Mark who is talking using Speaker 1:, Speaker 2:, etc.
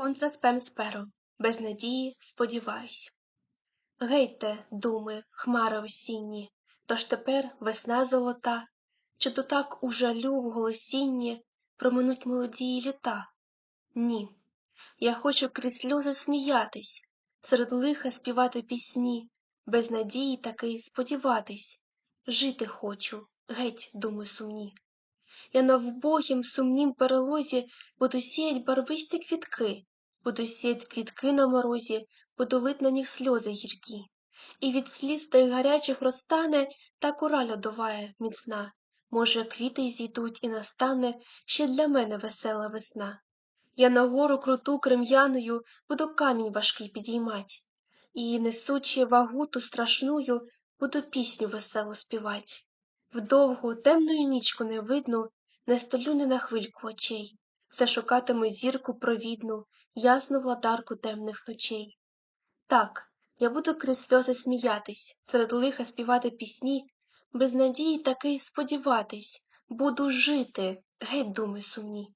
Speaker 1: Контраспем сперо, без надії сподіваюсь. Гейте, думи, хмари осінні, тож тепер весна золота, чи то так у жалю в голосінні проминуть молодії літа? Ні, я хочу крізь сльози сміятись, серед лиха співати пісні, без надії таки сподіватись, жити хочу, геть, думи сумні. Я на вбогім сумнім перелозі буду сіять барвисті квітки, буду сіять квітки на морозі, буду лить на них сльози гіркі. І від сліз тих гарячих розтане та кура льодовая міцна. Може, квіти зійдуть і настане ще для мене весела весна. Я на гору круту крем'яною буду камінь важкий підіймать, і, несучи вагу ту страшную, буду пісню веселу співать. Вдовгу темною нічку не видно, не столю не на хвильку очей, все шукатиму зірку провідну, ясну владарку темних ночей. Так, я буду крізь сльози сміятись, серед лиха співати пісні, без надії таки сподіватись, буду жити, геть думи сумні.